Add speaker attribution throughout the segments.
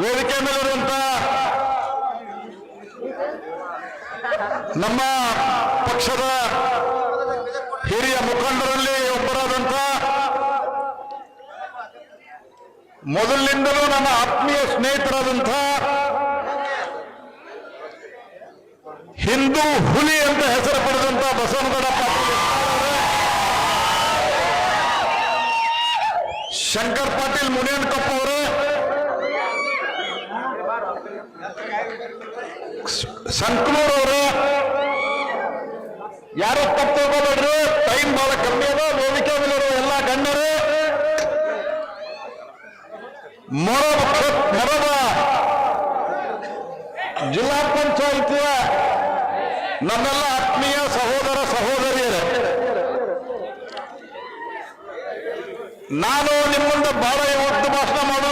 Speaker 1: ವೇದಿಕೆ ಮೇಲಿರುವಂತ ನಮ್ಮ ಪಕ್ಷದ ಹಿರಿಯ ಮುಖಂಡರಲ್ಲಿ ಒಬ್ಬರಾದಂತ ಮೊದಲಿನಿಂದಲೂ ನನ್ನ ಆತ್ಮೀಯ ಸ್ನೇಹಿತರಾದಂಥ ಹಿಂದೂ ಹುಲಿ ಅಂತ ಹೆಸರು ಪಡೆದಂತ ಬಸವನಗೌಡ ಪಾಟೀಲ್. ಶಂಕರ್ ಪಾಟೀಲ್ ಮುನಿಯನ್ಕಪ್ಪ ಅವರೇ ಸಂಕನೂರ್ ಅವರು, ಯಾರು ತಪ್ಪು ತಗೋಬೇಡ್ರಿ ಟೈಮ್ ಬಹಳ ಕಮ್ಮಿ ಅದ, ವೇದಿಕೆ ಮೇಲಿರೋ ಎಲ್ಲ ಗಣ್ಯರು. ಕ್ಷೇತ್ರ- ಜಿಲ್ಲಾ ಪಂಚಾಯಿತಿಯ ನಮ್ಮೆಲ್ಲ ಆತ್ಮೀಯ ಸಹೋದರ ಸಹೋದರಿಯರೇ. ನಾನು ನಿಮ್ಮಿಂದ ಮುಂದೆ ಬಹಳ ಇವತ್ತು ಭಾಷಣ ಯಾಕಂದ್ರೆ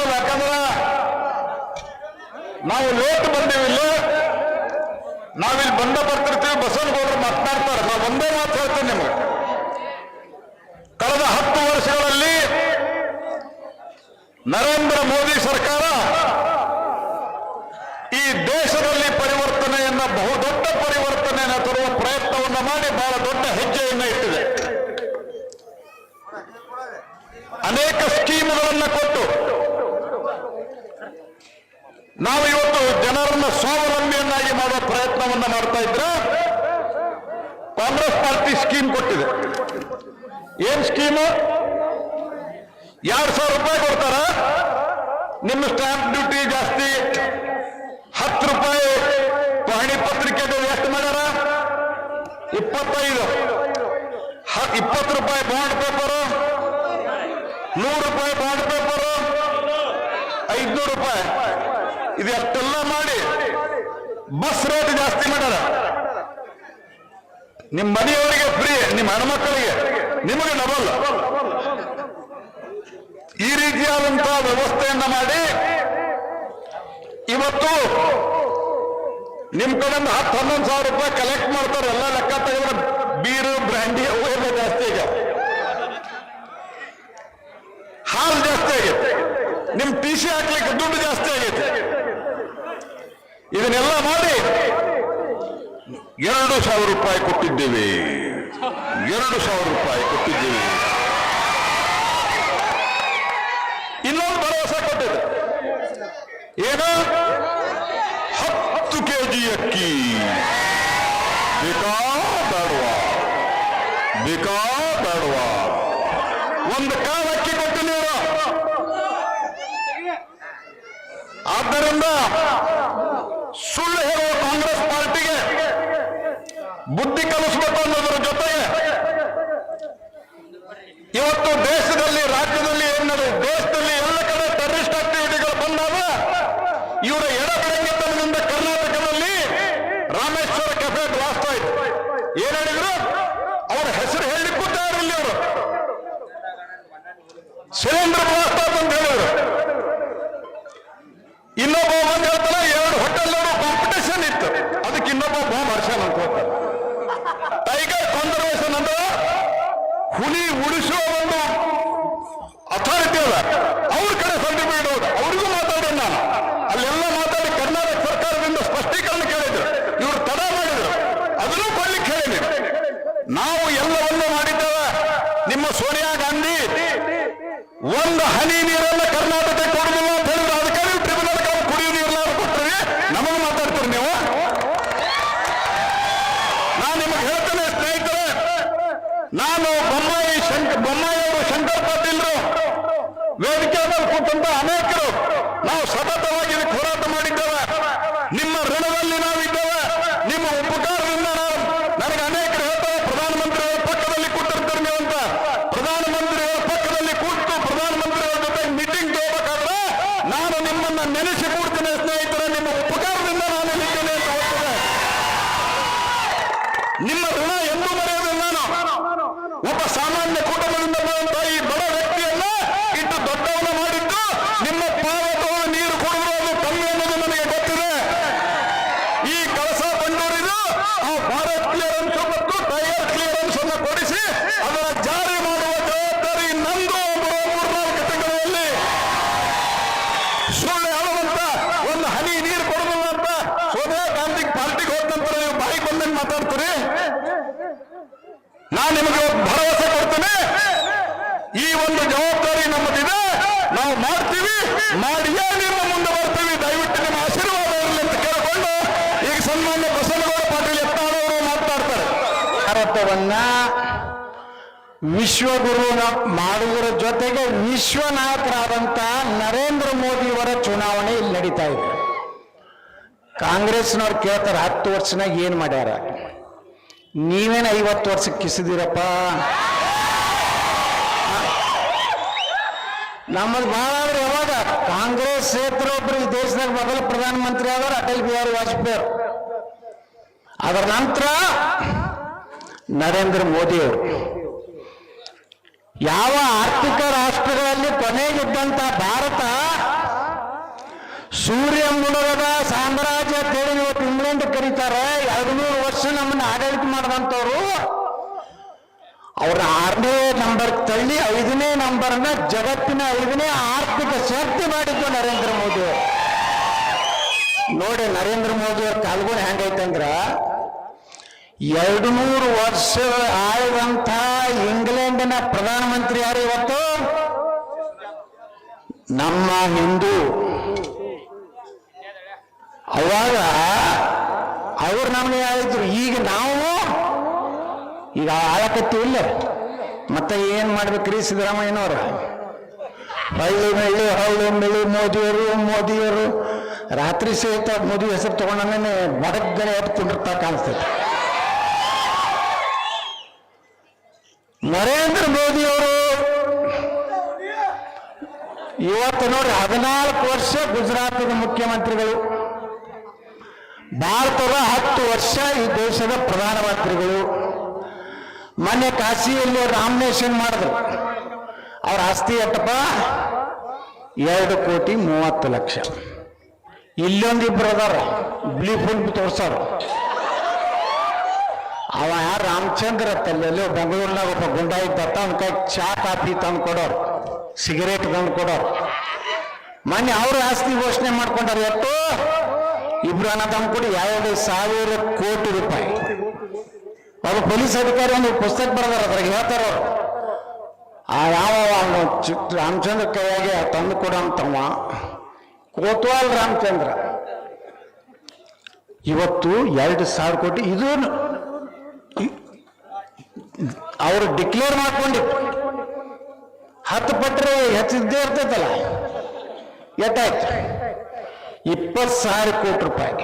Speaker 1: ನಾವು ಲೇಟ್ ಬಂದಿವಿಲ್ಲ ನಾವಿಲ್ಲಿ ಬಂದ ಬರ್ತಿರ್ತೀವಿ, ಬಸವನಗೌಡರು ಮಾತನಾಡ್ತಾರೆ. ನಾವು ಒಂದೇ ಮಾತು ಹೇಳ್ತೇನೆ ನಿಮಗೆ. ಕಳೆದ ಹತ್ತು ವರ್ಷಗಳಲ್ಲಿ ನರೇಂದ್ರ ಮೋದಿ ಸರ್ಕಾರ ಈ ದೇಶದಲ್ಲಿ ಪರಿವರ್ತನೆಯನ್ನ ಬಹುದೊಡ್ಡ ಪರಿವರ್ತನೆಯನ್ನು ತರುವ ಪ್ರಯತ್ನವನ್ನು ಮಾಡಿ ಬಹಳ ದೊಡ್ಡ ಹೆಜ್ಜೆಯನ್ನು ಇಟ್ಟಿದೆ. ಅನೇಕ ಸ್ಕೀಮ್ಗಳನ್ನು ಕೊಟ್ಟು ನಾವು ಇವತ್ತು ಜನರನ್ನ ಸ್ವಾವಲಂಬಿಯನ್ನಾಗಿ ಮಾಡುವ ಪ್ರಯತ್ನವನ್ನ ಮಾಡ್ತಾ ಇದ್ರೆ ಕಾಂಗ್ರೆಸ್ ಪಾರ್ಟಿ ಸ್ಕೀಮ್ ಕೊಟ್ಟಿದೆ. ಏನ್ ಸ್ಕೀಮು? ಎರಡ್ ಸಾವಿರ ರೂಪಾಯಿ ಕೊಡ್ತಾರ. ನಿಮ್ಮ ಸ್ಟ್ಯಾಂಪ್ ಡ್ಯೂಟಿ ಜಾಸ್ತಿ. ಹತ್ತು ರೂಪಾಯಿ ಪಹಣಿ ಪತ್ರಿಕೆಗೆ ಎಷ್ಟು ಮಾಡ್ಯಾರ? ಇಪ್ಪತ್ತೈದು. ಇಪ್ಪತ್ತು ರೂಪಾಯಿ ಬಾಂಡ್ ಪೇಪರು. ನೂರು ರೂಪಾಯಿ ಬಾಂಡ್ ಪೇಪರು. ಐದ್ನೂರು ರೂಪಾಯಿ. ಇದು ಅಷ್ಟೆಲ್ಲ ಮಾಡಿ? ಬಸ್ ರೇಟ್ ಜಾಸ್ತಿ ಮಾಡ್ಯಾರ ನಿಮ್ಮ ಮನೆಯವರಿಗೆ ಫ್ರೀ ನಿಮ್ಮ ಹೆಣ್ಮಕ್ಕಳಿಗೆ ನಿಮಗೆ ಡಬಲ್ ಈ ರೀತಿಯಾದಂತಹ ವ್ಯವಸ್ಥೆಯನ್ನ ಮಾಡಿ ಇವತ್ತು ನಿಮ್ ಕಡೆಯಿಂದ ಹತ್ತು ಹನ್ನೊಂದು ಸಾವಿರ ರೂಪಾಯಿ ಕಲೆಕ್ಟ್ ಮಾಡ್ತಾರೆ. ಎಲ್ಲ ಲೆಕ್ಕ ತೆಗೆದ್ರೆ ಬೀರು ಬ್ರ್ಯಾಂಡಿ ಅವು ಜಾಸ್ತಿ ಈಗ ಹಾಲು ಜಾಸ್ತಿ ಆಗೈತೆ ನಿಮ್ ಟಿ ಸಿ ಹಾಕ್ಲಿಕ್ಕೆ ದುಡ್ಡು ಜಾಸ್ತಿ ಆಗೈತೆ ಇದನ್ನೆಲ್ಲ ಮಾಡಿ ಎರಡು ಸಾವಿರ ರೂಪಾಯಿ ಕೊಟ್ಟಿದ್ದೇವೆ. ಎರಡು ಸಾವಿರ ರೂಪಾಯಿ ಕೊಟ್ಟಿದ್ದೇವೆ. ಇನ್ನೊಂದು ಭರವಸೆ ಕೊಟ್ಟಿದೆ ಏನು? ಹತ್ತು ಕೆಜಿ ಅಕ್ಕಿ. ಬೇಕಾ ಬೇಡವಾ ಬೇಕಾ ಬೇಡವಾ ಒಂದು ಕಾಲ ಅಕ್ಕಿ ಕೊಟ್ಟು ನೀವು ಆದ್ದರಿಂದ
Speaker 2: ಭಾರತವನ್ನ ವಿಶ್ವಗುರುನ ಮಾಡುವುದರ ಜೊತೆಗೆ ವಿಶ್ವ ನಾಯಕರಾದಂತ ನರೇಂದ್ರ ಮೋದಿಯವರ ಚುನಾವಣೆ ಇಲ್ಲಿ ನಡೀತಾ ಇದೆ. ಕಾಂಗ್ರೆಸ್ನವ್ರು ಕೇಳ್ತಾರೆ, ಹತ್ತು ವರ್ಷನಾಗ ಏನ್ ಮಾಡ್ಯಾರ? ನೀವೇನು ಐವತ್ತು ವರ್ಷ ಕಿಸಿದಿರಪ್ಪ? ನಮ್ಮದು ಭಾಳ ಆದ್ರೆ ಯಾವಾಗ? ಕಾಂಗ್ರೆಸ್ ಕ್ಷೇತ್ರ ಒಬ್ರು ಈ ದೇಶದಾಗ ಮೊದಲ ಪ್ರಧಾನಮಂತ್ರಿ ಆದ್ರೆ ಅಟಲ್ ಬಿಹಾರಿ ವಾಜಪೇಯಿ ಅದರ ನಂತರ ನರೇಂದ್ರ ಮೋದಿಯವರು. ಯಾವ ಆರ್ಥಿಕ ರಾಷ್ಟ್ರಗಳಲ್ಲಿ ಕೊನೆಗಿದ್ದಂತ ಭಾರತ? ಸೂರ್ಯ ಮುಳುಗದ ಸಾಮ್ರಾಜ್ಯ ಅಂತೇಳಿ ಇವತ್ತು ಇಂಗ್ಲೆಂಡ್ ಕರೀತಾರೆ. ಎರಡು ನೂರು ವರ್ಷ ನಮ್ಮನ್ನ ಆಡಳಿತ ಮಾಡಿದಂಥವ್ರು ಅವರ ಆರನೇ ನಂಬರ್ ತಳ್ಳಿ ಐದನೇ ನಂಬರ್ನ ಜಗತ್ತಿನ ಐದನೇ ಆರ್ಥಿಕ ಶಕ್ತಿ ಮಾಡಿದ್ದು ನರೇಂದ್ರ ಮೋದಿ ನೋಡಿ, ನರೇಂದ್ರ ಮೋದಿ ಅವ್ರ ಕಾಲ್ಗುಣ ಹೆಂಗೈತಂದ್ರ ಎರಡು ನೂರು ವರ್ಷ ಆಳಿದಂಥ ಇಂಗ್ಲೆಂಡಿನ ಪ್ರಧಾನಮಂತ್ರಿ ಯಾರು ಇವತ್ತು? ನಮ್ಮ ಹಿಂದೂ. ಅವಾಗ ಅವ್ರು ನಮ್ಗೆ ಹೇಳಿದ್ರು, ಈಗ ನಾವು ಈಗ ಆಳಕತ್ತೀವಿಲ್ಲ ಮತ್ತೆ ಏನ್ ಮಾಡ್ಬೇಕ್ರಿ ಸಿದ್ದರಾಮಯ್ಯನವ್ರ? ಹಳ್ಳಿ ಮೆಳ್ಳಿ ಹಳ್ಳಿ ಮೆಳ್ಳಿ, ಮೋದಿಯವರು ಮೋದಿಯವರು. ರಾತ್ರಿ ಸಹಿತ ಮೋದಿ ಹೆಸರು ತಗೊಂಡೇ ಬಡಗಡೆ ಹೊತ್ತು ಕುಂಡಿರ್ತಾ ಕಾಣಿಸ್ತೈತೆ. ನರೇಂದ್ರ ಮೋದಿ ಅವರು ಇವತ್ತು ನೋಡಿ ಹದಿನಾಲ್ಕು ವರ್ಷ ಗುಜರಾತಿನ ಮುಖ್ಯಮಂತ್ರಿಗಳು. ಭಾರತದ ಹತ್ತು ವರ್ಷ ಈ ದೇಶದ ಪ್ರಧಾನಮಂತ್ರಿಗಳು. ಮೊನ್ನೆ ಕಾಶಿಯಲ್ಲಿ ನಾಮಿನೇಷನ್ ಮಾಡಿದ್ರು. ಅವ್ರ ಆಸ್ತಿ ಎಟ್ಟಪ್ಪ ಎರಡು ಕೋಟಿ ಮೂವತ್ತು ಲಕ್ಷ. ಇಲ್ಲೊಂದಿಬ್ಬರು ಅದಾರ. ಬ್ಲೀ ಫುಲ್ ತೋರ್ಸಾರ. ಅವ ಯಾರು ರಾಮಚಂದ್ರ ತಲ್ಲೆಲ್ಲೋ ಬೆಂಗಳೂರಿನಾಗ ಒಬ್ಬ ಗುಂಡ ಇದ್ದತ್ತ ಅವನ ಚಾ, ಕಾಫಿ ತಂದು ಕೊಡೋರು, ಸಿಗರೇಟ್ ತಂದು ಕೊಡೋರು. ಮೊನ್ನೆ ಅವರು ಆಸ್ತಿ ಘೋಷಣೆ ಮಾಡ್ಕೊಂಡಾರ ಇವತ್ತು, ಇಬ್ರು ಅನ್ನ ಕೊಡಿ, ಎರಡು ಸಾವಿರ ಕೋಟಿ ರೂಪಾಯಿ. ಅವರು ಪೊಲೀಸ್ ಅಧಿಕಾರಿ ಒಂದು ಪುಸ್ತಕ ಬರೆದಾರ, ಅದ್ರಾಗ ಹೇಳ್ತಾರ ಆ ಯಾವ ಅವನು ರಾಮಚಂದ್ರ ಕೈಯಾಗೆ ತಂದು ಕೊಡಂತವ ಕೋತ್ವಾಲ್ ರಾಮಚಂದ್ರ. ಇವತ್ತು ಎರಡು ಸಾವಿರ ಕೋಟಿ ಇದು ಅವರು ಡಿಕ್ಲೇರ್ ಮಾಡ್ಕೊಂಡು ಹತ್ತು ಪಟ್ರೆ ಹೆಚ್ಚಿದ್ದೇ ಇರ್ತೈತಲ್ಲ. ಎಟ್ಟಾಯ್ತು ಇಪ್ಪತ್ತು ಸಾವಿರ ಕೋಟಿ ರೂಪಾಯಿ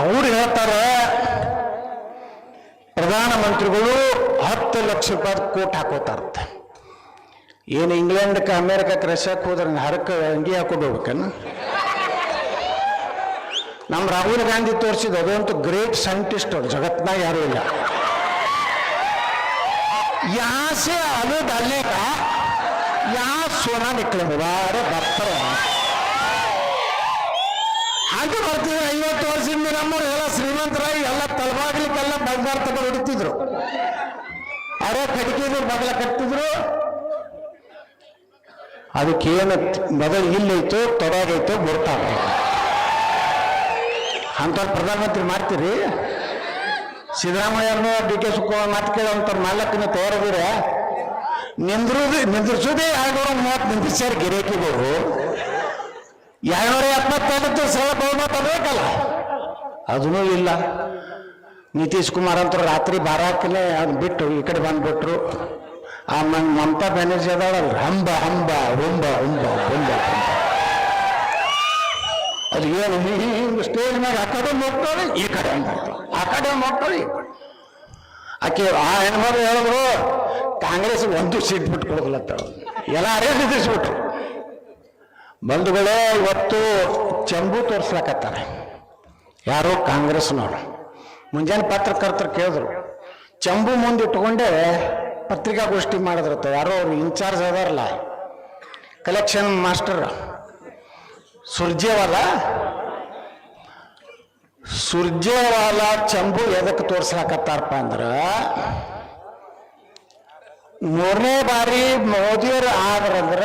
Speaker 2: ಅವ್ರು ಹೇಳ್ತಾರೆ, ಪ್ರಧಾನಮಂತ್ರಿಗಳು ಹತ್ತು ಲಕ್ಷ ರೂಪಾಯಿ ಕೋಟ್ ಹಾಕೋತಾರಂತೆ. ಏನು ಇಂಗ್ಲೆಂಡ್ಕ ಅಮೇರಿಕಕ್ಕೆ ರಷ್ಯಾಕ್ಕೆ ಹೋದ್ರೆ ಹರಕ ಅಂಗಿ ಹಾಕೊಂಡು ಹೋಗ್ಬೇಕೇನು? ನಮ್ಮ ರಾಹುಲ್ ಗಾಂಧಿ ತೋರಿಸಿದ ಅದಂತೂ ಗ್ರೇಟ್ ಸೈಂಟಿಸ್ಟ್ ಅವ್ರು, ಜಗತ್ನಾಗ ಯಾರು ಇಲ್ಲ. ಯಾಸೆ ಅದು ಅಲ್ಲೇಗ, ಯಾ ಸೋನಾ ನಿಕ್ಲಂದು ಬಾರೆ ಬರ್ತಾರ. ಹಾಗೆ ಬರ್ತೀವಿ ಐವತ್ತು ವರ್ಷದಿಂದ ನಮ್ಮವ್ರು ಎಲ್ಲ ಶ್ರೀಮಂತರಾಗಿ ಎಲ್ಲ ತಲಬಾಗ್ಲಿಕ್ಕೆಲ್ಲ ಬಂಗಾರ ತಗೊಂಡು ಹಿಡಿತಿದ್ರು ಅವರೇ ಕಡಿಕೆದ್ರು ಬಗಲ ಕಟ್ಟಿದ್ರು ಅದಕ್ಕೇನು ಮೊದಲು ಇಲ್ಲೈತೋ, ತೊಡಗೈತೋ, ಬರ್ತಾ ಅಂತ ಪ್ರಧಾನಮಂತ್ರಿ ಮಾಡ್ತೀರಿ? ಸಿದ್ದರಾಮಯ್ಯನ ಡಿ ಕೆ ಶಿವಕುಮಾರ್ ಮಾತು ಕೇಳೋಂಥ ನಾಲ್ಕನೇ ತಯಾರಿದ್ರೆ ನಿಂದ್ರದು ನಿಂದ್ರಿಸೋದೇ ಎರಡುನೂರ ಮೂವತ್ತು ನಿಂದಿಸ್ಯಾರ ಗಿರೇಕಿಗೋರು ಎರಡುನೂರ ಎಪ್ಪತ್ತೊಂಬತ್ತು ಸಲ ಬಹುಮತ ಬೇಕಲ್ಲ? ಅದನ್ನೂ ಇಲ್ಲ. ನಿತೀಶ್ ಕುಮಾರ್ ಅಂತ ರಾತ್ರಿ ಬಾರಾಕನೆ ಅದು ಬಿಟ್ಟು ಈ ಕಡೆ ಬಂದ್ಬಿಟ್ರು. ಆ ಮಮತಾ ಬ್ಯಾನರ್ಜಿ ಹಂಬ ಹಂಬ ಹುಂಬ ಹುಂಬ ಹುಂಬ ಹುಂಬ. ಅದು ಏನು ಹಿಂಗೆ ಸ್ಟೇಜ್ ಮೇಲೆ ಆ ಕಡೆ ಹೋಗ್ತಾಳೆ ಈ ಕಡೆ ಆ ಕಡೆ ಹೋಗ್ತಾಳೆ ಈ ಆಕೆ ಆ ಹೆಣ್ಮಗಳು ಹೇಳಿದ್ರು, ಕಾಂಗ್ರೆಸ್ ಒಂದು ಸೀಟ್ ಬಿಟ್ಟು ಕೊಡೋದಿಲ್ಲ. ಎಲ್ಲ ನಿಲ್ಲಿಸ್ಬಿಟ್ರು ಬಂಧುಗಳೇ, ಇವತ್ತು ಚಂಬು ತೋರಿಸ್ಲಾಕತ್ತಾರೆ. ಯಾರೋ ಕಾಂಗ್ರೆಸ್ನವರು ಮುಂಜಾನೆ ಪತ್ರಕರ್ತರು ಕೇಳಿದ್ರು, ಚಂಬು ಮುಂದೆ ಇಟ್ಕೊಂಡೆ ಪತ್ರಿಕಾಗೋಷ್ಠಿ ಮಾಡಿದ್ರತ್ತ. ಯಾರೋ ಅವ್ರು ಇನ್ಚಾರ್ಜ್ ಅದಾರಲ್ಲ ಕಲೆಕ್ಷನ್ ಮಾಸ್ಟರ್ ಸುರ್ಜೇವಾಲ? ಸುರ್ಜೇವಾಲ ಚಂಬು ಎದಕ್ಕೆ ತೋರ್ಸ್ಲಾಕತ್ತಾರಪ್ಪ ಅಂದ್ರೆ, ಮೂರನೇ ಬಾರಿ ಮೋದಿಯವರು ಆದ್ರಂದ್ರ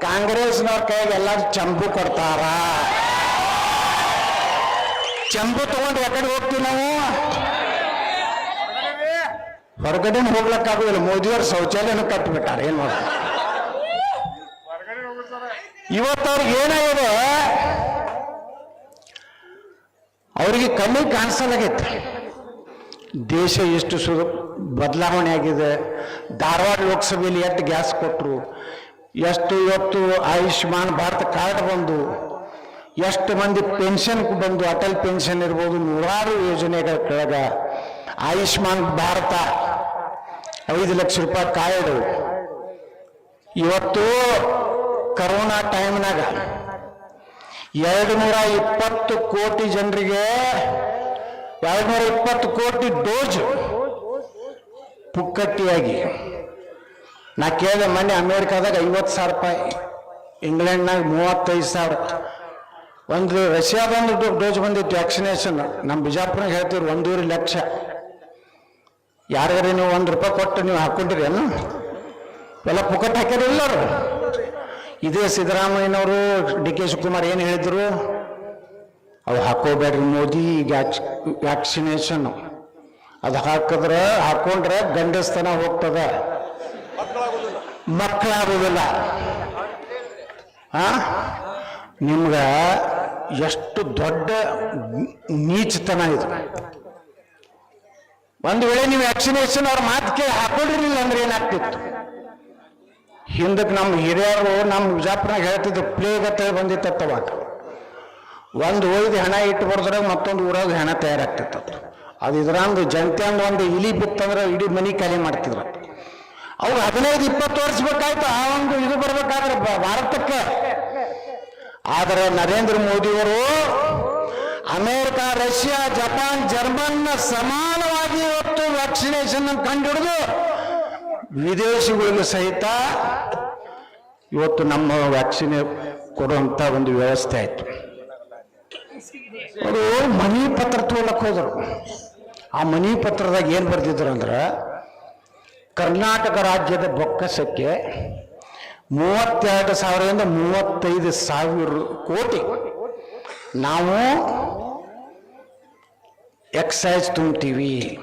Speaker 2: ಕಾಂಗ್ರೆಸ್ನವ್ರ ಕೈಗೆ ಎಲ್ಲ ಚಂಬು ಕೊಡ್ತಾರ. ಚಂಬು ತಗೊಂಡು ಯಾಕಡೆ ಹೋಗ್ತೀವಿ ನಾವು? ಹೊರಗಡೆ ಹೋಗ್ಲಕ್ಕಾಗೋದಿಲ್ಲ, ಮೋದಿಯವ್ರು ಶೌಚಾಲಯನ ಕಟ್ಟಿಬಿಟ್ಟಾರೆ ಏನು ಮಾಡೋದು? ಇವತ್ತು ಅವ್ರಿಗೆ ಏನಾಗಿದೆ? ಅವರಿಗೆ ಕಮ್ಮಿ ಕಾಣಿಸಲಾಗೈತೆ. ದೇಶ ಎಷ್ಟು ಸು ಬದಲಾವಣೆ ಆಗಿದೆ. ಧಾರವಾಡ ಲೋಕಸಭೆಯಲ್ಲಿ ಎಷ್ಟು ಗ್ಯಾಸ್ ಕೊಟ್ಟರು ಎಷ್ಟು ಇವತ್ತು ಆಯುಷ್ಮಾನ್ ಭಾರತ ಕಾರ್ಡ್ ಬಂದು, ಎಷ್ಟು ಮಂದಿ ಪೆನ್ಷನ್ ಬಂದು, ಅಟಲ್ ಪೆನ್ಷನ್ ಇರ್ಬೋದು, ನೂರಾರು ಯೋಜನೆಗಳ ಕೆಳಗ ಆಯುಷ್ಮಾನ್ ಭಾರತ ಐದು ಲಕ್ಷ ರೂಪಾಯಿ ಕಾರ್ಡ್ ಇವತ್ತು ಕರೋನಾ ಟೈಮ್ನಾಗ ಎರಡು ನೂರ ಇಪ್ಪತ್ತು ಕೋಟಿ ಜನರಿಗೆ ಎರಡು ನೂರ ಇಪ್ಪತ್ತು ಕೋಟಿ ಡೋಸ್ ಪುಕ್ಕಟ್ಟಿಯಾಗಿ. ನಾ ಕೇಳಿದೆ ಮೊನ್ನೆ ಅಮೇರಿಕಾದಾಗ ಐವತ್ತು ಸಾವಿರ ರೂಪಾಯಿ, ಇಂಗ್ಲೆಂಡ್ನಾಗ ಮೂವತ್ತೈದು ಸಾವಿರ. ಒಂದು ರಷ್ಯಾದೊಂದು ಡೋಸ್ ಬಂದಿತ್ತು, ವ್ಯಾಕ್ಸಿನೇಷನ್. ನಮ್ಮ ಬಿಜಾಪುರನಾಗ ಹೇಳ್ತೀವಿ ಒಂದೂವರೆ ಲಕ್ಷ. ಯಾರಿಗಾರ ನೀವು ಒಂದು ರೂಪಾಯಿ ಕೊಟ್ಟು ನೀವು ಹಾಕೊಂಡಿರಿ ಏನು? ಎಲ್ಲ ಪುಕ್ಕಟ್ಟು ಹಾಕ್ಯಾರಿಲ್ಲ ಅವ್ರು ಇದೇ ಸಿದ್ದರಾಮಯ್ಯನವರು ಡಿ ಕೆ ಶಿವಕುಮಾರ್ ಏನು ಹೇಳಿದ್ರು? ಅವು ಹಾಕೋಬೇಡ್ರಿ ಮೋದಿ ವ್ಯಾಕ್ಸಿನೇಷನ್. ಅದು ಹಾಕಿದ್ರೆ ಹಾಕೊಂಡ್ರೆ ಗಂಡಸ್ತನ ಹೋಗ್ತದ. ಮಕ್ಕಳಾಗೋದಿಲ್ಲ. ಆ? ನಿಮ್ಗ ಎಷ್ಟು ದೊಡ್ಡ ನೀಚತನ ಇದು. ಒಂದು ವೇಳೆ ನೀವು ವ್ಯಾಕ್ಸಿನೇಷನ್ ಅವ್ರ ಮಾತು ಕೇಳಿ ಹಾಕೊಂಡಿರ್ಲಿಲ್ಲ ಅಂದ್ರೆ ಏನಾಗ್ತಿತ್ತು? ಹಿಂದಕ್ಕೆ ನಮ್ಮ ಹಿರಿಯರು ನಮ್ಮ ಬಿಜಾಪುರನಾಗ ಹೇಳ್ತಿದ್ರು ಪ್ಲೇಗ್ ಅಂತ ಅವಾಗ ಒಂದು ಒಯ್ದು ಹೆಣ ಇಟ್ಟು ಬರೆದ್ರೆ ಮತ್ತೊಂದು ಊರಾಗ ಹೆಣ ತಯಾರಾಗ್ತಿತ್ತು ಅದು. ಇದ್ರಂದು ಜನತೆ ಅಂದ್ರೆ ಒಂದು ಇಲಿ ಬಿತ್ತಂದ್ರೆ ಇಡೀ ಮನೆ ಖಾಲಿ ಮಾಡ್ತಿದ್ರು. ಅವ್ರು ಹದಿನೈದು, ಇಪ್ಪತ್ತು ವರ್ಷ ಬೇಕಾಯ್ತು, ಆ ಒಂದು ಇದು ಬರ್ಬೇಕಾದ್ರೆ ಭಾರತಕ್ಕೆ. ಆದರೆ ನರೇಂದ್ರ ಮೋದಿಯವರು ಅಮೇರಿಕ, ರಷ್ಯಾ, ಜಪಾನ್ ಜರ್ಮನ್ ಸಮಾನವಾಗಿ ಇವತ್ತು ವ್ಯಾಕ್ಸಿನೇಷನ್ ಕಂಡುಹಿಡಿದು ವಿದೇಶಿಗಳಿಗೂ ಸಹಿತ ಇವತ್ತು ನಮ್ಮ ವ್ಯಾಕ್ಸಿನ್ ಕೊಡುವಂತ ಒಂದು ವ್ಯವಸ್ಥೆ ಆಯ್ತು. ಅವರು ಮನಿ ಪತ್ರ ತಗೊಳಕ್ ಹೋದರು. ಆ ಮನಿ ಪತ್ರದಾಗ ಏನು ಬರ್ದಿದ್ರು ಅಂದ್ರೆ, ಕರ್ನಾಟಕ ರಾಜ್ಯದ ಬೊಕ್ಕಸಕ್ಕೆ ಮೂವತ್ತೆರಡು ಸಾವಿರದಿಂದ ಮೂವತ್ತೈದು ಸಾವಿರ ಕೋಟಿ ನಾವು ಎಕ್ಸೈಸ್ ತುಂಬ್ತೀವಿ.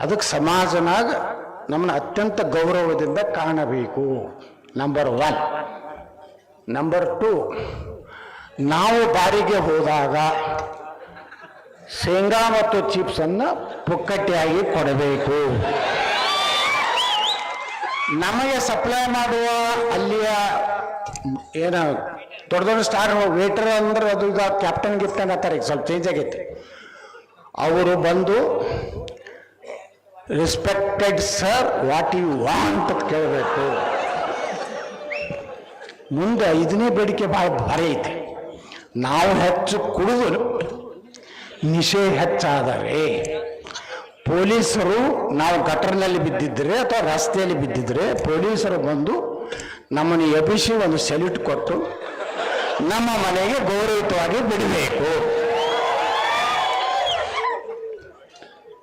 Speaker 2: ಅದಕ್ಕೆ ಸಮಾಜನಾಗ ನಮ್ಮನ್ನ ಅತ್ಯಂತ ಗೌರವದಿಂದ ಕಾಣಬೇಕು. ನಂಬರ್ ಒನ್ ನಂಬರ್ ಟು ನಾವು ಬಾರಿಗೆ ಹೋದಾಗ ಶೇಂಗಾ ಮತ್ತು ಚಿಪ್ಸನ್ನು ಪುಕ್ಕಟ್ಟಿಯಾಗಿ ಕೊಡಬೇಕು. ನಮಗೆ ಸಪ್ಲೈ ಮಾಡುವ ಅಲ್ಲಿಯ ಏನ ದೊಡ್ಡ ದೊಡ್ಡ ಸ್ಟಾರ್ ವೇಟರ್ ಅಂದ್ರೆ ಅದು ಕ್ಯಾಪ್ಟನ್ ಗಿಫ್ಟನ್ ಅಂತಾರೆ ಸ್ವಲ್ಪ ಚೇಂಜ್ ಆಗೈತೆ. ಅವರು ಬಂದು respected sir, what you want ಅಂತ ಕೇಳಬೇಕು. ಮುಂದೆ ಐದನೇ ಬೇಡಿಕೆ ಭಾಳ ಭಾರಿ ಐತೆ. ನಾವು ಹೆಚ್ಚು ಕುಡಿದು ನಿಶೆ ಹೆಚ್ಚಾದರೆ ಪೊಲೀಸರು ನಾವು ಗಟರ್ನಲ್ಲಿ ಬಿದ್ದಿದ್ರೆ ಅಥವಾ ರಸ್ತೆಯಲ್ಲಿ ಬಿದ್ದಿದ್ರೆ ಪೊಲೀಸರು ಬಂದು ನಮ್ಮನ್ನು ಎಬ್ಬಿಸಿ ಒಂದು ಸೆಲ್ಯೂಟ್ ಕೊಟ್ಟು ನಮ್ಮ ಮನೆಗೆ ಗೌರವಿತವಾಗಿ ಬಿಡಬೇಕು.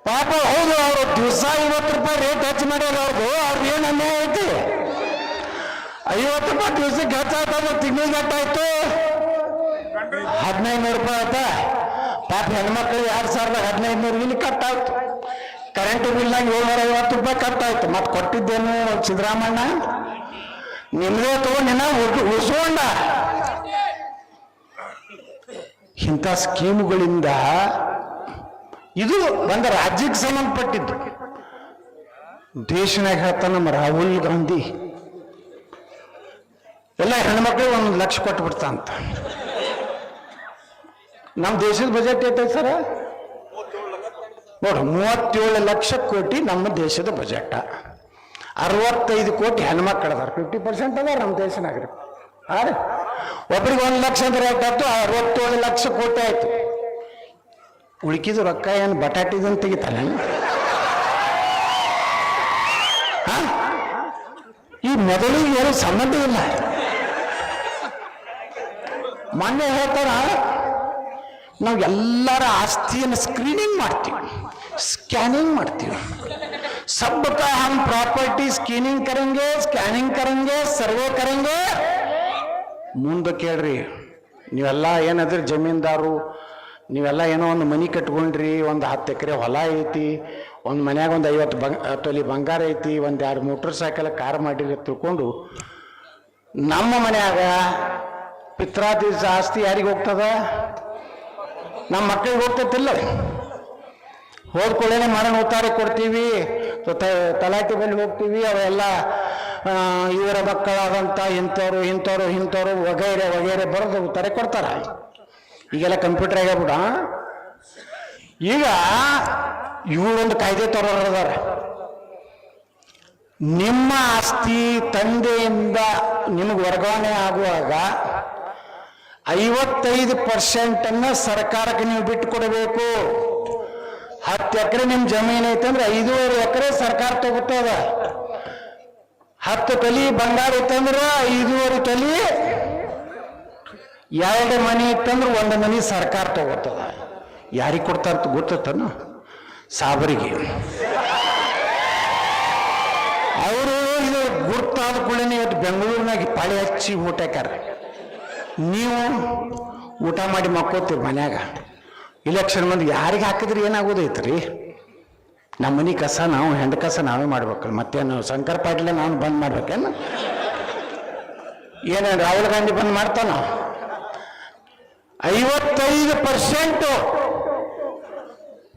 Speaker 2: ಪಾಪ ಹೌದು ಸಾವಿರ ಐವತ್ತು ರೂಪಾಯಿ ರೇಟ್ ಹೆಚ್ಚು ಮಾಡ್ಯಾರ ಅವ್ರದ್ದು ಅವ್ರ ಏನು ಅನ್ಯಾಯ ಐತಿ? ಐವತ್ತು ರೂಪಾಯಿ ದಿವಸಕ್ಕೆ ಹೆಚ್ಚಾಯ್ತು ತಿಂಗಳಿಗೆ ಆಯ್ತು? ಹದಿನೈದು ನೂರು ರೂಪಾಯಿ ಆಯ್ತಾ? ಪಾಪ ಹೆಣ್ಮಕ್ಳು ಎರಡು ಸಾವಿರದ ಹದಿನೈದು ನೂರು ಇಲ್ಲಿ ಆಯ್ತು ಕರೆಂಟ್ ಬಿಲ್ನಾಗ ಏಳ್ನೂರ ಐವತ್ತು ರೂಪಾಯಿ ಕಟ್ ಆಯ್ತು ಮತ್ತೆ ಕೊಟ್ಟಿದ್ದೇನು ಸಿದ್ದರಾಮಣ್ಣ? ನಿಮ್ಮದೇ ತಗೊಂಡಿನ ಉಳಿಸ್ಕೊಂಡ. ಇಂಥ ಸ್ಕೀಮುಗಳಿಂದ ಇದು ಒಂದು ರಾಜ್ಯಕ್ಕೆ ಸಂಬಂಧಪಟ್ಟಿದ್ದು. ದೇಶನಾಗ ಹೇಳ್ತಾನೆ ನಮ್ಮ ರಾಹುಲ್ ಗಾಂಧಿ. ಎಲ್ಲ ಹೆಣ್ಮಕ್ಳು ಒಂದು ಲಕ್ಷ ಕೊಟ್ಟು ಬಿಡ್ತಾಂತ ನಮ್ಮ ದೇಶದ ಬಜೆಟ್ ಐತೆ ಸರ? ನೋಡ್ರಿ ಮೂವತ್ತೇಳು ಲಕ್ಷ ಕೋಟಿ ನಮ್ಮ ದೇಶದ ಬಜೆಟ್ ಅರವತ್ತೈದು ಕೋಟಿ ಹೆಣ್ಮಕ್ಳು ಅದಾರ. ಫಿಫ್ಟಿ ಪರ್ಸೆಂಟ್ ಅದಾರ ನಮ್ಮ ದೇಶನಾಗ ರೀ. ಹಾಂ ರೀ. ಒಬ್ರಿಗೆ ಒಂದು ಲಕ್ಷ ಅಂದ್ರೆ ಆಯ್ತು? ಅರವತ್ತೇಳು ಲಕ್ಷ ಕೋಟಿ ಆಯ್ತು. ಉಳ್ಕಿದ ರೊಕ್ಕ ಏನು ಬಟಾಟಿದಂತ ತೆಗಿತಾನೆ ಈ ಮೊದಲಿಗೆ ಏನು ಸಂಬಂಧ ಇಲ್ಲ ಮೊನ್ನೆ ಹೇಳ್ತಾರ ನಾವು ಎಲ್ಲರ ಆಸ್ತಿಯನ್ನು ಸ್ಕ್ರೀನಿಂಗ್ ಮಾಡ್ತೀವಿ ಸ್ಕ್ಯಾನಿಂಗ್ ಮಾಡ್ತೀವಿ सबका हम प्रॉपर्टी स्कैनिंग करेंगे स्कैनिंग करेंगे ಸರ್ವೆ ಕರೆಂಗೆ ಮುಂದೆ ಕೇಳ್ರಿ ನೀವೆಲ್ಲ ಏನಾದ್ರಿ ಜಮೀನ್ದಾರು ನೀವೆಲ್ಲ ಏನೋ ಒಂದು ಮನಿ ಕಟ್ಕೊಂಡ್ರಿ ಒಂದು ಹತ್ತು ಎಕರೆ ಹೊಲ ಐತಿ ಒಂದು ಮನ್ಯಾಗ ಒಂದು ಐವತ್ತು ಬಂಗ ತೊಲಿ ಬಂಗಾರ ಐತಿ, ಒಂದು ಎರಡು ಮೋಟ್ರ್ ಸೈಕಲ್ ಕಾರ್ ಮಾಡಿರಿ ತಿಳ್ಕೊಂಡು, ನಮ್ಮ ಮನ್ಯಾಗ ಪಿತ್ರಾದಿ ಜಾಸ್ತಿ ಯಾರಿಗೆ ಹೋಗ್ತದ? ನಮ್ಮ ಮಕ್ಕಳಿಗೆ ಹೋಗ್ತೈತಿಲ್ಲ. ಹೋದ್ಕೊಳ್ಳೇನೆ ಮರಣ ಉತ್ತಾರ ಕೊಡ್ತೀವಿ ತಲಾಟಿ ಬಳಿ ಹೋಗ್ತೀವಿ, ಅವೆಲ್ಲ ಇವರ ಮಕ್ಕಳಾದಂಥ ಇಂಥವ್ರು ಇಂಥವ್ರು ಇಂಥವ್ರು ವಗೈರೆ ವಗೈರೆ ಬರೋದು ಉತ್ತರ ಕೊಡ್ತಾರೆ. ಈಗೆಲ್ಲ ಕಂಪ್ಯೂಟರ್ ಆಗ್ಯಾಬಿಡ ಈಗ ಇವರೊಂದು ಕಾಯ್ದೆ ತರೋರದಾರ. ನಿಮ್ಮ ಆಸ್ತಿ ತಂದೆಯಿಂದ ನಿಮಗೆ ವರ್ಗಾವಣೆ ಆಗುವಾಗ ಐವತ್ತೈದು ಪರ್ಸೆಂಟನ್ನು ಸರ್ಕಾರಕ್ಕೆ ನೀವು ಬಿಟ್ಟು ಕೊಡಬೇಕು. ಹತ್ತು ಎಕರೆ ನಿಮ್ಮ ಜಮೀನು ಅಂದ್ರೆ ಐದೂವರೆ ಎಕರೆ ಸರ್ಕಾರ ತಗೋತದ. ಹತ್ತು ತಲಿ ಬಂಗಾರ ಇತ್ತಂದ್ರೆ ಐದೂವರೆ ತಲಿ ಎರಡು ಮನೆ ಇತ್ತಂದ್ರೆ ಒಂದು ಮನೆ ಸರ್ಕಾರ ತಗೋತದ. ಯಾರಿಗೆ ಕೊಡ್ತಾರ ಗೊತ್ತತನ ಸಾಬರಿಗೆ. ಅವರು ಇದು ಗುರ್ತಾದ ಕೂಡಲೇ ಇವತ್ತು ಬೆಂಗಳೂರಿನಾಗ ಪಾಳಿ ಹಚ್ಚಿ ಊಟ ಹಾಕ್ಯಾರ. ನೀವು ಊಟ ಮಾಡಿ ಮಕ್ಕೋತೀರಿ ಮನ್ಯಾಗ. ಇಲೆಕ್ಷನ್ ಬಂದು ಯಾರಿಗೆ ಹಾಕಿದ್ರೆ ಏನಾಗೋದೈತ್ರಿ? ನಮ್ಮ ಮನೆ ಕಸ ನಾವು, ಹೆಂಡ ಕಸ ನಾವೇ ಮಾಡ್ಬೇಕಲ್ಲ. ಮತ್ತೇನು ಶಂಕರ್ ಪಾಟೀಲ ನಾನು ಬಂದ್ ಮಾಡ್ಬೇಕೇನು? ಏನೇನು ರಾಹುಲ್ ಗಾಂಧಿ ಬಂದ್ ಮಾಡ್ತಾನ? ಐವತ್ತೈದು ಪರ್ಸೆಂಟು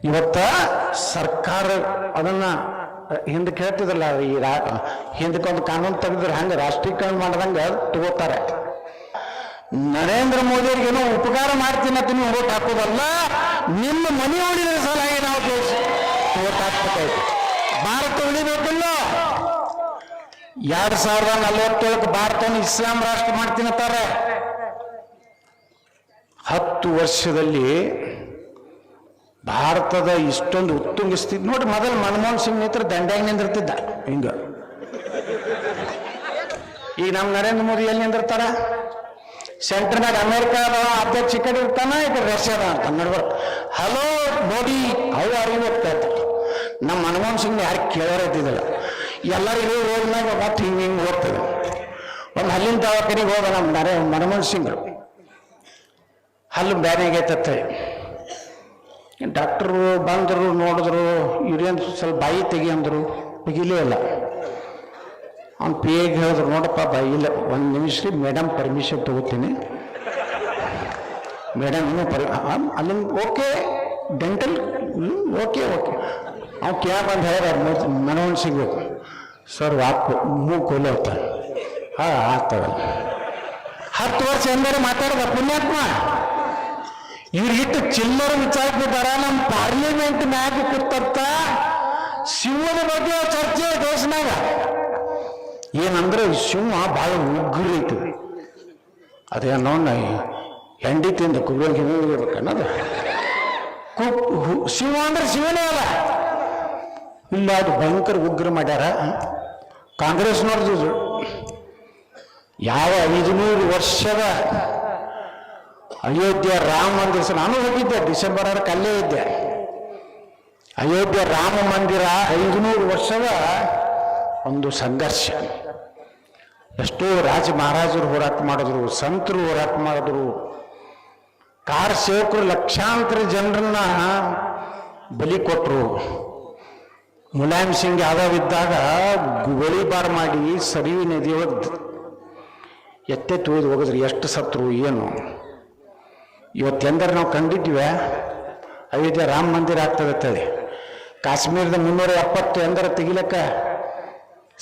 Speaker 2: ಇವತ್ತ ಸರ್ಕಾರ ಅದನ್ನ ಹಿಂದೆ ಕೇಳ್ತಿದ್ರಲ್ಲ ಈ ರಾ ಹಿಂದಕ್ಕೊಂದು ಕಾನೂನು ತೆಗೆದ್ರೆ ಹಂಗೆ ರಾಷ್ಟ್ರೀಕರಣ ಮಾಡ್ದಂಗೆ ತಗೋತಾರೆ. ನರೇಂದ್ರ ಮೋದಿ ಏನೋ ಉಪಕಾರ ಮಾಡ್ತೀನಿ ಅಂತ ನೀವು ಓಟ್ ಹಾಕೋದಲ್ಲ, ನಿಮ್ಮ ಮನೆ ಉಳಿದ ಸಲುವಾಗಿ ನಾವು ಓಟ್ ಹಾಕ್ಬೇಕಾಯ್ತು. ಭಾರತ ಉಳಿಬೇಕಿಲ್ಲ. ಎರಡ್ ಸಾವಿರದ ನಲವತ್ತೇಳಕ್ಕೆ ಭಾರತವನ್ನು ಇಸ್ಲಾಂ ರಾಷ್ಟ್ರ ಮಾಡ್ತೀನಿ ಅಂತಾರೆ. ಹತ್ತು ವರ್ಷದಲ್ಲಿ ಭಾರತದ ಇಷ್ಟೊಂದು ಉತ್ತುಂಗಿಸ್ತಿದ್ ನೋಡಿ ಮೊದಲು ಮನಮೋಹನ್ ಸಿಂಗ್ ನೇತ್ರ ದಂಡ್ಯಾಗ ನಿಂದಿರ್ತಿದ್ದ. ಹಿಂಗ. ಈಗ ನಮ್ಮ ನರೇಂದ್ರ ಮೋದಿ ಎಲ್ಲಿ ನಿಂದಿರ್ತಾರ? ಸೆಂಟರ್ನಾಗ ಅಮೆರಿಕಾದ ಅಧ್ಯಕ್ಷ ಕಡೆ ಇರ್ತಾನ ಇದು ರಷ್ಯಾದ ಅಂತ ನಡ್ಬರ್ ಹಲೋ ಮೋದಿ ಅವು ಅರಿವು ಹೋಗ್ತಾ ಇರ್ತಾರೆ ನಮ್ಮ ಮನಮೋಹನ್ ಸಿಂಗ್ ಯಾರು ಕೇಳೋರ ಎಲ್ಲರಿಗೂ ರೋಡ್ನಾಗ ಮತ್ತೆ ಹಿಂಗೆ ಹಿಂಗೆ ಹೋಗ್ತದೆ. ಒಂದು ಹಲ್ಲಿನ ದವಾಖಾನಿಗೆ ಹೋದ ನಮ್ಮ ನರೇ ಮನಮೋಹನ್ ಸಿಂಗ್ ಹಲ್ಲು ಬ್ಯಾನಿಗೆ ಆಗೈತತ್ತೆ ಡಾಕ್ಟ್ರು ಬಂದರು, ನೋಡಿದ್ರು ಇವ್ರೇನು ಸ್ವಲ್ಪ ಬಾಯಿ ತೆಗಿ ಅಂದರು, ತೆಗಿಲೇ ಇಲ್ಲ. ಅವ್ನು ಪಿ ಎಗೆ ಹೇಳಿದ್ರು, ನೋಡಪ್ಪ, ಬಾಯಿ ಇಲ್ಲ. ಒಂದು ನಿಮಿಷ ರೀ ಮೇಡಮ್ ಪರ್ಮಿಷನ್ ತಗೋತೀನಿ. ಮೇಡಮ್ ಪರ್ ಅಲ್ಲಿಂದ ಓಕೆ ಡೆಂಟಲ್ ಓಕೆ ಓಕೆ ಅವ್ನು ಕೇಳ ಬಂದು ಹೇಳ್ಯಾರ ಮನೋಹನ್ ಸಿಗಬೇಕು ಸರ್ ವಾಕ್ ಮೂ ಕೊಲೆ ಹೋಗ್ತ ಹಾಂ ಹತ್ತು ವರ್ಷ ಎಂದರೆ ಮಾತಾಡ್ದ ಪುಣ್ಯಾತ್ಮ? ಇವ್ರಿಗಿಟ್ಟು ಚಿಲ್ಲರ ವಿಚಾರಿಸಿದಾರ ನಮ್ಮ ಪಾರ್ಲಿಮೆಂಟ್ ಮ್ಯಾಗ ಕೂತರ್ತ ಸಿಂಹದ ಬಗ್ಗೆ ಚರ್ಚೆ ದೇಶನಾಗ ಏನಂದ್ರೆ ಸಿಂಹ ಭಾಳ ಉಗ್ರ ಐತಿ. ಅದೇನೋ ಹೆಂಡಿ ತಿಂದು ಅನ್ನೋದು ಕು- ಸಿಂಹ ಅಂದ್ರೆ ಶಿವನೇ ಅಲ್ಲ. ಇಲ್ಲ, ಅದು ಭಯಂಕರ ಉಗ್ರ ಮಾಡ್ಯಾರ. ಕಾಂಗ್ರೆಸ್ ನೋಡಿದ್ರು ಯಾವ ಐದುನೂರು ವರ್ಷದ ಅಯೋಧ್ಯ ರಾಮ ಮಂದಿರ ನಾನು ಹೋಗಿದ್ದೆ ಡಿಸೆಂಬರ್ ಆರಕ್ಕೆ ಅಲ್ಲೇ ಇದ್ದೆ. ಅಯೋಧ್ಯ ರಾಮ ಮಂದಿರ ಐದುನೂರು ವರ್ಷದ ಒಂದು ಸಂಘರ್ಷ. ಎಷ್ಟೋ ರಾಜ ಮಹಾರಾಜರು ಹೋರಾಟ ಮಾಡಿದ್ರು, ಸಂತರು ಹೋರಾಟ ಮಾಡಿದ್ರು. ಕಾರ್ ಸೇವಕರು ಲಕ್ಷಾಂತರ ಜನರನ್ನ ಬಲಿ ಕೊಟ್ಟರು ಮುಲಾಯಂ ಸಿಂಗ್ ಯಾದವ್ ಇದ್ದಾಗ ಗೋಳಿಬಾರ್ ಮಾಡಿ ಸರಿವಿ ನದಿಯೊಳಗೆ ಎತ್ತೆ ತುಳಿದು ಹೋಗಿದ್ರು. ಎಷ್ಟು ಸತ್ರು, ಏನು? ಇವತ್ತೆಂದರೆ ನಾವು ಕಂಡಿದ್ವಿ ಅಯೋಧ್ಯೆ ರಾಮ ಮಂದಿರ ಆಗ್ತದೆ ಅಂತೇಳಿ. ಕಾಶ್ಮೀರದ ಮುನ್ನೂರ ಎಪ್ಪತ್ತು ಎಂದರ ತೆಗಿಲಕ್ಕ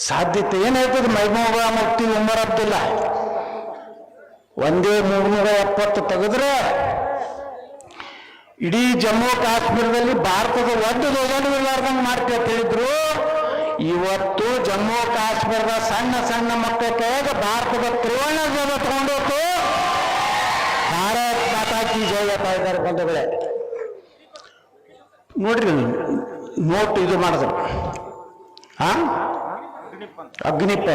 Speaker 2: ಸಾಧ್ಯತೆ ಏನಾಯ್ತದ ಮೈಮೂಗ, ಮುಕ್ತಿ ಉಮರ್ ಅಬ್ದುಲ್ಲ. ಒಂದೇ ಮುನ್ನೂರ ಎಪ್ಪತ್ತು ತೆಗೆದ್ರೆ ಇಡೀ ಜಮ್ಮು ಕಾಶ್ಮೀರದಲ್ಲಿ ಭಾರತದ ಒಂದು ದೊಡ್ಡ ಇರ್ಲಾರ್ದಂಗೆ ಮಾಡ್ತೀವಿ ಹೇಳಿದ್ರು. ಇವತ್ತು ಜಮ್ಮು ಕಾಶ್ಮೀರದ ಸಣ್ಣ ಸಣ್ಣ ಮಕ್ಕಳ ಕೈಯಾಗ ಭಾರತದ ತ್ರಿವರ್ಣ ಧ್ವಜ ಕಿ ಜಯ ಇದ್ದಾರೆ ಬಂಧುಗಳೇ. ನೋಡ್ರಿ ನೋಟ್ ಇದು ಮಾಡಿದ್ರು ಆ? ಅಗ್ನಿಪ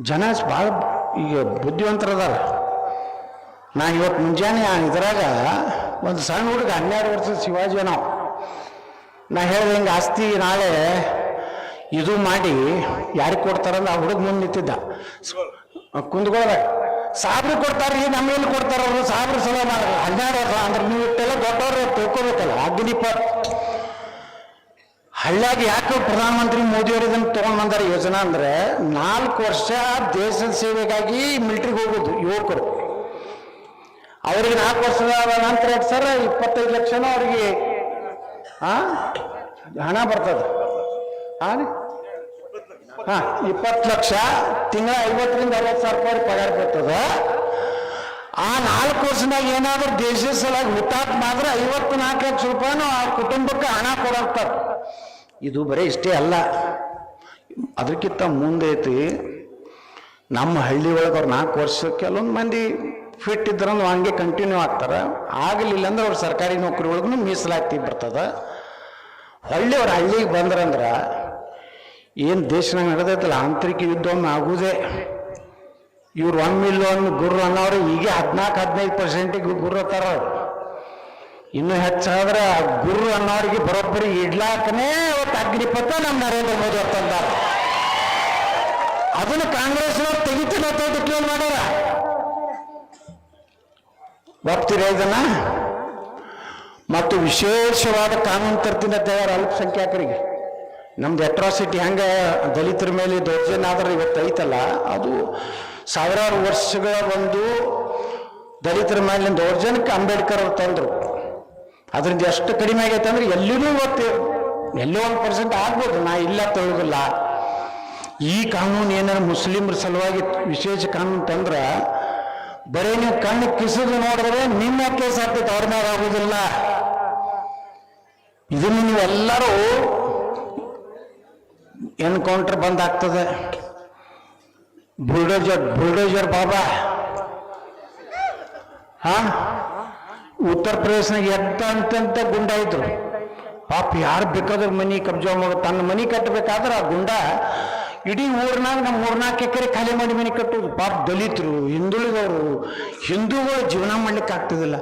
Speaker 2: ಜನ ಭಾಳ ಈಗ ಬುದ್ಧಿವಂತರದಾರ. ನಾ ಇವತ್ತು ಮುಂಜಾನೆ ಇದ್ರಾಗ ಒಂದು ಸಣ್ಣ ಹುಡುಗ ಹನ್ನೆರಡು ವರ್ಷದ ಶಿವಾಜಿ ನಾವು. ನಾ ಹೇಳಿದೆ ಹಿಂಗೆ ಆಸ್ತಿ ನಾಳೆ ಇದು ಮಾಡಿ ಯಾರಿಗೆ ಕೊಡ್ತಾರಂದ್ರೆ ಆ ಹುಡುಗ ಮುಂದೆ ನಿಂತಿದ್ದ. ಕುಂದ್ಕೊಳ್ಳ ಸಾಬ್ರು ಕೊಡ್ತಾರ್ರಿ ನಮ್ಮೇನು ಕೊಡ್ತಾರ, ಅವರು ಸಾಬ್ರು ಸಲ ಮಾಡ್ರಿ ಹನ್ನೆರಡು ವರ್ಷ, ಅಂದ್ರೆ ನೀವು ಇಟ್ಟೆಲ್ಲ ದೊಡ್ಡವ್ರು ತಿಳ್ಕೊಬೇಕಲ್ಲ, ಅಗ್ನಿಪ ಹಳ್ಳಿಯಾಗ ಯಾಕೆ ಪ್ರಧಾನಮಂತ್ರಿ ಮೋದಿಯವರು ಇದನ್ನು ತಗೊಂಡ್ ಬಂದಾರ ಯೋಜನಾ ಅಂದ್ರೆ, ನಾಲ್ಕು ವರ್ಷ ದೇಶದ ಸೇವೆಗಾಗಿ ಮಿಲ್ಟ್ರಿಗೆ ಹೋಗೋದು ಯುವಕರು. ಅವರಿಗೆ ನಾಲ್ಕು ವರ್ಷದ ನಂತರ ಸರ್ ಇಪ್ಪತ್ತೈದು ಲಕ್ಷನೂ ಅವರಿಗೆ ಹಣ ಬರ್ತದೆ. ಹಾಂ ರೀ? ಹಾ, ಇಪ್ಪತ್ತು ಲಕ್ಷ, ತಿಂಗಳ ಐವತ್ತರಿಂದ ಅರವತ್ತು ಸಾವಿರ ರೂಪಾಯಿ ಪಗಾರ ಬರ್ತದ. ಆ ನಾಲ್ಕು ವರ್ಷದಾಗ ಏನಾದ್ರೂ ದೇಶದ ಸಲಾಗಿ ಹುತಾತ್ ಮಾತ್ರ ಐವತ್ತು ನಾಲ್ಕು ಲಕ್ಷ ರೂಪಾಯಿನೂ ಆ ಕುಟುಂಬಕ್ಕೆ ಹಣ ಕೊಡಂತಾರೆ ಇದು ಬರೀ ಇಷ್ಟೇ ಅಲ್ಲ. ಅದಕ್ಕಿಂತ ಮುಂದೆ ಐತಿ, ನಮ್ಮ ಹಳ್ಳಿ ಒಳಗೆ ಅವ್ರು ನಾಲ್ಕು ವರ್ಷ ಕೆಲವೊಂದು ಮಂದಿ ಫಿಟ್ ಇದ್ರಂದ್ರೆ ಹಂಗೆ ಕಂಟಿನ್ಯೂ ಆಗ್ತಾರೆ. ಆಗಲಿಲ್ಲ ಅಂದ್ರೆ ಅವ್ರು ಸರ್ಕಾರಿ ನೌಕರಿ ಒಳಗೂ ಮೀಸಲಾತಿ ಬರ್ತದ. ಹಳ್ಳಿ ಹಳ್ಳಿಗೆ ಬಂದ್ರಂದ್ರೆ ಏನು ದೇಶನಾಗ ನಡೆದೈತಲ್ಲ, ಆಂತರಿಕ ಯುದ್ಧವನ್ನು ಆಗುವುದೇ ಇವ್ರು ಒನ್ ಮಿಲಿಯನ್ ಗುರು ಅನ್ನೋರು ಈಗ ಹದಿನಾಲ್ಕು ಹದಿನೈದು ಪರ್ಸೆಂಟಿಗೆ ಗುರು ಅವ್ರು. ಇನ್ನು ಹೆಚ್ಚಾದ್ರೆ ಗುರು ಅನ್ನೋರಿಗೆ ಬರೋಬ್ಬರಿ ಇಡ್ಲಾಕನೇ ಅವತ್ತು ಅಗ್ನಿಪಥ ನಮ್ಮ ನರೇಂದ್ರ ಮೋದಿ ಅಂತಂದ ಅದನ್ನು ಕಾಂಗ್ರೆಸ್ನವ್ರು ತೆಗಿತೀನಿ ಅಂತ ಮಾಡ್ಯಾರ. ಬರ್ತೀರ ಇದನ್ನ? ಮತ್ತು ವಿಶೇಷವಾದ ಕಾನೂನು ತರ್ತೀನಿ ಅಂತ ಹೇಳ್ಯಾರ ಅಲ್ಪಸಂಖ್ಯಾತರಿಗೆ ನಮ್ದು ಅಟ್ರಾಸಿಟಿ ಹೆಂಗೆ ದಲಿತರ ಮೇಲೆ ದೌರ್ಜನ್ಯ ಆದ್ರೆ ಇವತ್ತು ಐತಲ್ಲ, ಅದು ಸಾವಿರಾರು ವರ್ಷಗಳ ಒಂದು ದಲಿತರ ಮೇಲಿನ ದೌರ್ಜನ್ಯಕ್ಕೆ ಅಂಬೇಡ್ಕರ್ ಅವ್ರು ತಂದರು. ಅದರಿಂದ ಎಷ್ಟು ಕಡಿಮೆ ಆಗೈತೆ ಅಂದ್ರೆ ಎಲ್ಲಿನೂ ಇವತ್ತು ಎಲ್ಲೋ ಒಂದು ಪರ್ಸೆಂಟ್ ಆಗ್ಬೋದು, ನಾ ಇಲ್ಲ ತೊಳಗಲ್ಲ ಈ ಕಾನೂನು ಏನಾರ ಮುಸ್ಲಿಮರ ಸಲುವಾಗಿ ವಿಶೇಷ ಕಾನೂನು ತಂದ್ರೆ, ಬರೀ ನೀವು ಕಣ್ಣು ಕಿಸಿದು ನೋಡಿದ್ರೆ ನಿಮ್ಮ ಕೇಸ್ ಆಗ್ತೈತೆ, ಅವ್ರ ಮೇಲೆ ಆಗುದಿಲ್ಲ. ಇದನ್ನು ನೀವೆಲ್ಲರೂ ಎನ್ಕೌಂಟರ್ ಬಂದಾಗ್ತದೆ ಬುಲ್ಡೋಜರ್ ಬುಲ್ಡೋಜರ್ ಬಾಬಾ. ಹಾ? ಉತ್ತರ ಪ್ರದೇಶನಾಗ ಎದ್ದ ಗುಂಡ ಇದ್ರು. ಪಾಪ, ಯಾರು ಬೇಕಾದ್ರೂ ಮನಿ ಕಬ್ಜಾ ಮಾಡೋ ತನ್ನ ಮನಿ ಕಟ್ಟಬೇಕಾದ್ರೆ ಆ ಗುಂಡ ಇಡೀ ಊರ್ನಾಗ ನಮ್ಮ ಮೂರ್ನಾಲ್ಕು ಎಕರೆ ಖಾಲಿ ಮಾಡಿ ಮನೆ ಕಟ್ಟೋದು. ಪಾಪ ದಲಿತರು, ಹಿಂದುಳಿದವರು, ಹಿಂದೂಗಳು ಜೀವನ ಮಾಡ್ಲಿಕ್ಕೆ ಆಗ್ತದಿಲ್ಲ.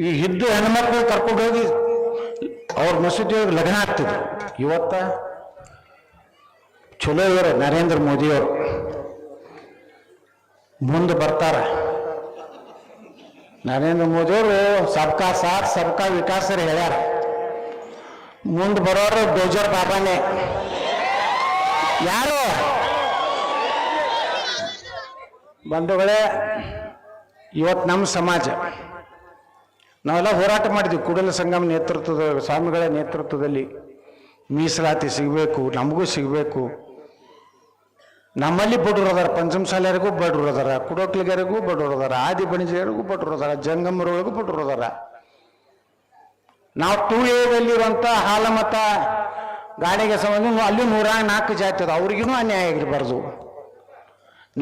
Speaker 2: ಈ ಹಿಂದೂ ಹೆಣ್ಮಕ್ಳು ಕರ್ಕೊಂಡು ಹೋಗಿ ಅವ್ರ ಮಸೂದಿಯವ್ರಿಗೆ ಲಗ್ನ ಆಗ್ತಿದ್ರು. ಇವತ್ತ ಚಲೋ ಇವರು ನರೇಂದ್ರ ಮೋದಿಯವರು. ಮುಂದೆ ಬರ್ತಾರೆ. ನರೇಂದ್ರ ಮೋದಿಯವರು ಸಬ್ಕಾ ಸಾಥ್, ಸಬ್ಕಾ ವಿಕಾಸರು ಹೇಳ್ಯಾರ. ಮುಂದೆ ಬರೋರು ಡೋಜರ್ ಬಾಬಾನೇ. ಯಾರು? ಬಂಧುಗಳೇ, ಇವತ್ತು ನಮ್ಮ ಸಮಾಜ. ನಾವೆಲ್ಲ ಹೋರಾಟ ಮಾಡಿದ್ವಿ ಕೂಡಲ ಸಂಗಮ ನೇತೃತ್ವದ, ಸ್ವಾಮಿಗಳ ನೇತೃತ್ವದಲ್ಲಿ. ಮೀಸಲಾತಿ ಸಿಗಬೇಕು, ನಮಗೂ ಸಿಗಬೇಕು. ನಮ್ಮಲ್ಲಿ ಬಡವ್ರು ಅದಾರ ಪಂಚಮಸಾಲಿಯರಿಗೂ ಬಡವ್ರು ಅದಾರ ಕುಡೋಕ್ಲಿಗರಿಗೂ ಬಡವ್ರು ಅದಾರ ಆದಿ ಬಣಿಜರಿಗೂ ಬಡ್ರು ಅದಾರ ಜಂಗಮರೊಳಗೂ ಬಡವ್ರು ಅದಾರ ನಾವು ಟೂ ಎದಲ್ಲಿರುವಂಥ ಹಾಲಮತ ಗಾಡಿಗೆ ಸಂಬಂಧ ಅಲ್ಲಿ ನೂರ ನಾಲ್ಕು ಜಾತಿ ಅದ ಅವ್ರಿಗೂ ಅನ್ಯಾಯ ಆಗಿರಬಾರ್ದು.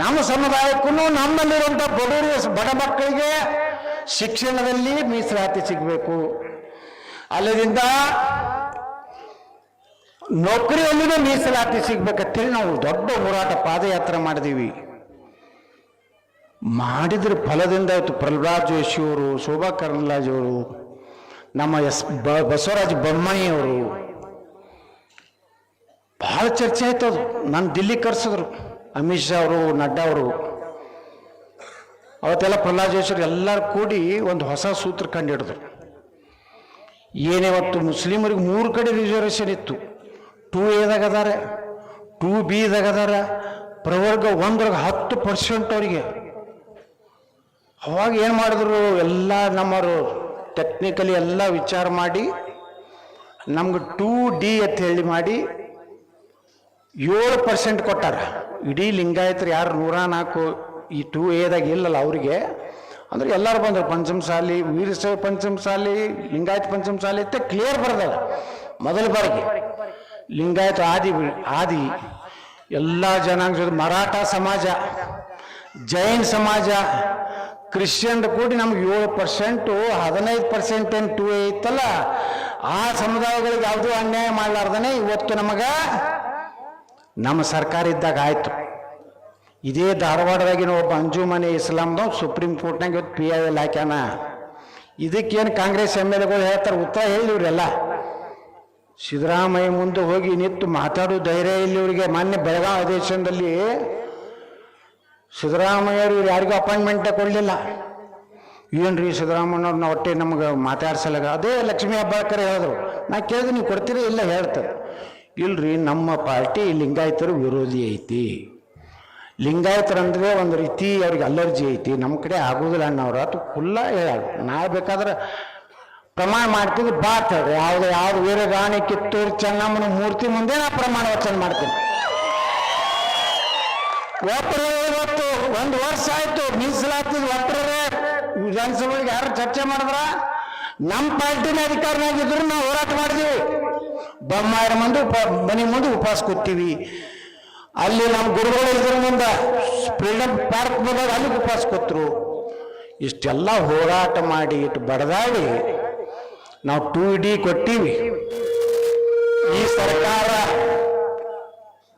Speaker 2: ನಮ್ಮ ಸಮುದಾಯಕ್ಕೂ ನಮ್ಮಲ್ಲಿರುವಂಥ ಬಡವರು ಬಡ ಮಕ್ಕಳಿಗೆ ಶಿಕ್ಷಣದಲ್ಲಿ ಮೀಸಲಾತಿ ಸಿಗಬೇಕು. ಅಲ್ಲದಿಂದ ನೌಕರಿಯಲ್ಲಿನೂ ಮೀಸಲಾತಿ ಸಿಗ್ಬೇಕಂತೇಳಿ ನಾವು ದೊಡ್ಡ ಹೋರಾಟ ಪಾದಯಾತ್ರೆ ಮಾಡಿದೀವಿ. ಮಾಡಿದ್ರ ಫಲದಿಂದ ಇವತ್ತು ಪ್ರಹ್ಲಾದ್ ಜೋಶಿಯವರು ಶೋಭಾ ಅವರು, ನಮ್ಮ ಎಸ್ ಬ ಬಸವರಾಜ ಬೊಮ್ಮಾಯಿಯವರು ಬಹಳ ಚರ್ಚೆ ಆಯ್ತು ಅದು. ನಾನು ದಿಲ್ಲಿ ಕರ್ಸಿದ್ರು. ಅಮಿತ್ ಶಾ ಅವರು, ನಡ್ಡಾ ಅವರು. ಅವತ್ತೆಲ್ಲ ಪ್ರಹ್ಲಾದ್ ಜೋಶಿಯವರು ಎಲ್ಲರೂ ಕೂಡಿ ಒಂದು ಹೊಸ ಸೂತ್ರ ಕಂಡಿಡಿದ್ರು. ಇವತ್ತು ಮುಸ್ಲಿಮರಿಗೆ ಮೂರು ಕಡೆ ರಿಸರ್ವೇಷನ್ ಇತ್ತು. ಟೂ ಎದಾಗ ಅದಾರ, ಟೂ ಬಿದಾಗ ಅದಾರ, ಪ್ರವರ್ಗ ಒಂದ್ರಾಗ ಹತ್ತು ಪರ್ಸೆಂಟ್ ಅವರಿಗೆ. ಅವಾಗ ಏನು ಮಾಡಿದ್ರು, ಎಲ್ಲ ನಮ್ಮವರು ಟೆಕ್ನಿಕಲಿ ಎಲ್ಲ ವಿಚಾರ ಮಾಡಿ, ನಮ್ಗೆ ಟೂ ಡಿ ಅಂತ ಹೇಳಿ ಮಾಡಿ, ಏಳು ಪರ್ಸೆಂಟ್ ಕೊಟ್ಟಾರ. ಇಡೀ ಲಿಂಗಾಯತರು ಯಾರು ನೂರ ನಾಲ್ಕು ಈ ಟೂ ಎದಾಗ ಇಲ್ಲಲ್ಲ ಅವರಿಗೆ. ಅಂದ್ರೆ ಎಲ್ಲರೂ ಬಂದರು ಪಂಚಮಸಾಲಿ ವೀರಶೈವ ಲಿಂಗಾಯತ ಪಂಚಮಸಾಲಿ ಅಂತ ಕ್ಲಿಯರ್ ಬರ್ದಲ್ಲ ಮೊದಲ ಬಾರಿಗೆ. ಲಿಂಗಾಯತ ಆದಿ ಆದಿ. ಎಲ್ಲ ಜನಾಂಗ ಜೊತೆ ಮರಾಠ ಸಮಾಜ, ಜೈನ್ ಸಮಾಜ, ಕ್ರಿಶ್ಚಿಯನ್ ಕೂಡಿ ನಮ್ಗೆ ಏಳು ಪರ್ಸೆಂಟು, ಹದಿನೈದು ಪರ್ಸೆಂಟ್ ಏನು ಟೂ ಐತಲ್ಲ ಆ ಸಮುದಾಯಗಳಿಗೆ ಯಾವುದೂ ಅನ್ಯಾಯ ಮಾಡಲಾರ್ದನೆ ಇವತ್ತು ನಮಗೆ ನಮ್ಮ ಸರ್ಕಾರ ಇದ್ದಾಗ ಆಯಿತು. ಇದೇ ಧಾರವಾಡದಾಗಿನ ಒಬ್ಬ ಅಂಜುಮನೆ ಇಸ್ಲಾಂದವ್ ಸುಪ್ರೀಂ ಕೋರ್ಟ್ನಾಗ ಇವತ್ತು ಪಿ ಐ ಎಲ್ ಹಾಕ್ಯಾನ. ಇದಕ್ಕೇನು ಕಾಂಗ್ರೆಸ್ ಎಂ ಎಲ್ ಎಗಳು ಹೇಳ್ತಾರೆ, ಉತ್ತರ ಹೇಳಿ ಇವರೆಲ್ಲ ಸಿದ್ದರಾಮಯ್ಯ ಮುಂದೆ ಹೋಗಿ ನಿಂತು ಮಾತಾಡೋ ಧೈರ್ಯ ಇಲ್ಲಿ ಇವರಿಗೆ ಮಾನ್ಯ ಬೆಳಗಾವಿ ಅಧಿವೇಶನದಲ್ಲಿ ಸಿದ್ದರಾಮಯ್ಯರು ಇವ್ರು ಯಾರಿಗೂ ಅಪಾಯಿಂಟ್ಮೆಂಟ್ ಕೊಡಲಿಲ್ಲ. ರೀ ಸಿದ್ದರಾಮಯ್ಯವ್ರನ್ನ ಒಟ್ಟೆ ನಮಗೆ ಮಾತಾಡ್ಸಲ್ಲ ಅದೇ ಲಕ್ಷ್ಮೀ ಹೆಬ್ಬಾಳ್ಕರ್ ಹೇಳಿದ್ರು. ನಾ ಕೇಳಿದೆ, ನೀವು ಕೊಡ್ತೀರಿ ಇಲ್ಲ? ಹೇಳ್ತಾರೆ ಇಲ್ರಿ, ನಮ್ಮ ಪಾರ್ಟಿ ಲಿಂಗಾಯತರು ವಿರೋಧಿ ಐತಿ. ಲಿಂಗಾಯತರಂದ್ರೆ ಒಂದು ರೀತಿ ಅವ್ರಿಗೆ ಅಲರ್ಜಿ ಐತಿ. ನಮ್ಮ ಕಡೆ ಆಗೋದಿಲ್ಲ ಅನ್ನೋರು. ಅದು ಫುಲ್ಲ ಹೇಳ ನಾ ಬೇಕಾದ್ರೆ ಪ್ರಮಾಣ ಮಾಡ್ತೀನಿ ಬಾತ್ ಹೇಳ್ರಿ ಯಾವ್ದು ಯಾವ್ದು ವೀರ ರಾಣಿ, ಕಿತ್ತೂರು, ಚೆನ್ನಮ್ಮನ ಮೂರ್ತಿ ಮುಂದೆ ನಾ ಪ್ರಮಾಣ ವಚನ ಮಾಡ್ತೀನಿ. ಒಬ್ಬರು ಇವತ್ತು, ಒಂದು ವರ್ಷ ಆಯ್ತು ಮೀಸಲಾತಿ ಒಬ್ಬರೇ ವಿಧಾನಸಭೆಗೆ ಯಾರು ಚರ್ಚೆ ಮಾಡಿದ್ರ? ನಮ್ಮ ಪಾರ್ಟಿನ ಅಧಿಕಾರನಾಗಿದ್ರು ನಾವು ಹೋರಾಟ ಮಾಡಿದೀವಿ. ಬೊಮ್ಮಾಯರ ಮುಂದೆ ಉಪ, ಮನೆ ಮುಂದೆ ಉಪವಾಸ ಕೂತೀವಿ. ಅಲ್ಲಿ ನಮ್ಮ ಗುರುಗಳು ಇದ್ರ ಮುಂದೆ ಫ್ರೀಡಮ್ ಪಾರ್ಕ್ ಬಂದಾಗ ಅಲ್ಲಿ ಉಪವಾಸ ಕೂತ್ರು. ಇಷ್ಟೆಲ್ಲ ಹೋರಾಟ ಮಾಡಿ ಇಟ್ಟು ಬಡದಾಡಿ ನಾವು ಟು ಡಿ ಕೊಟ್ಟೀವಿ ಈ ಸರ್ಕಾರ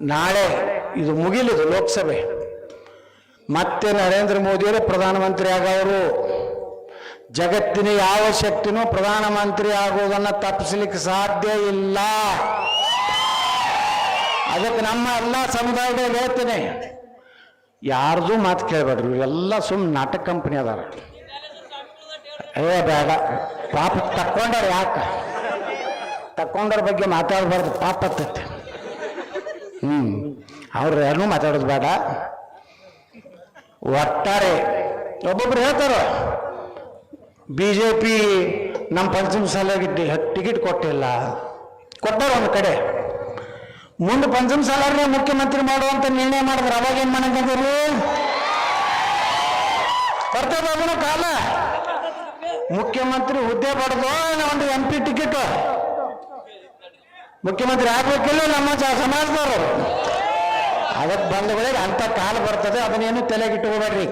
Speaker 2: ನಾಳೆ ಇದು ಮುಗಿಲಿದು ಲೋಕಸಭೆ. ಮತ್ತೆ ನರೇಂದ್ರ ಮೋದಿಯವರು ಪ್ರಧಾನಮಂತ್ರಿ ಆಗವರು ಜಗತ್ತಿನ ಯಾವ ಶಕ್ತಿನೂ ಪ್ರಧಾನಮಂತ್ರಿ ಆಗುವುದನ್ನು ತಪ್ಪಿಸ್ಲಿಕ್ಕೆ ಸಾಧ್ಯ ಇಲ್ಲ. ಅದಕ್ಕೆ ನಮ್ಮ ಎಲ್ಲ ಸಮುದಾಯದ ಹೇಳ್ತೇನೆ. ಯಾರ್ದು ಮಾತು ಕೇಳಬೇಡ್ರಿ. ಎಲ್ಲ ಸುಮ್ಮನೆ ನಾಟಕ ಕಂಪನಿ ಅದಾರ. ಏ ಬೇಡ ಪಾಪ ತಕ್ಕೊಂಡಾರ ಯಾಕೆ? ತಕ್ಕೊಂಡವ್ರ ಬಗ್ಗೆ ಮಾತಾಡಬಾರ್ದು, ಪಾಪ ಹತ್ತೈತೆ ಹ್ಮ್. ಅವ್ರು ಯಾರನ್ನೂ ಮಾತಾಡೋದು ಬೇಡ. ಒಟ್ಟಾರೆ, ಒಬ್ಬೊಬ್ರು ಹೇಳ್ತಾರ ಬಿ ಜೆ ಪಿ ನಮ್ಮ ಪಂಚಮ ಸಾಲಿಗೆ ಟಿಕೆಟ್ ಕೊಟ್ಟಿಲ್ಲ. ಕೊಟ್ಟಾರ ಒಂದು ಕಡೆ. ಮುಂದೆ ಪಂಚಮ ಸಾಲರ್ನೇ ಮುಖ್ಯಮಂತ್ರಿ ಮಾಡುವಂತ ನಿರ್ಣಯ ಮಾಡಿದ್ರೆ ಅವಾಗ ಏನ್ ಮಾಡಂಗಿದ್ರು ಬರ್ತದ ಕಾಲ. ಮುಖ್ಯಮಂತ್ರಿ ಹುದ್ದೆ ಪಡೆದು ಒಂದು ಎಂ ಪಿ ಟಿಕೆಟ್ ಮುಖ್ಯಮಂತ್ರಿ ಆಗ್ಬೇಕಿಲ್ಲ, ನಮ್ಮ ಸಮಾಜದವರು. ಅದಕ್ಕೆ ಬಂಧುಗಳಿಗೆ ಅಂತ ಕಾಲ ಬರ್ತದೆ, ಅದನ್ನೇನು ತಲೆಗಿಟ್ಟುಕೋಬೇಡ್ರಿ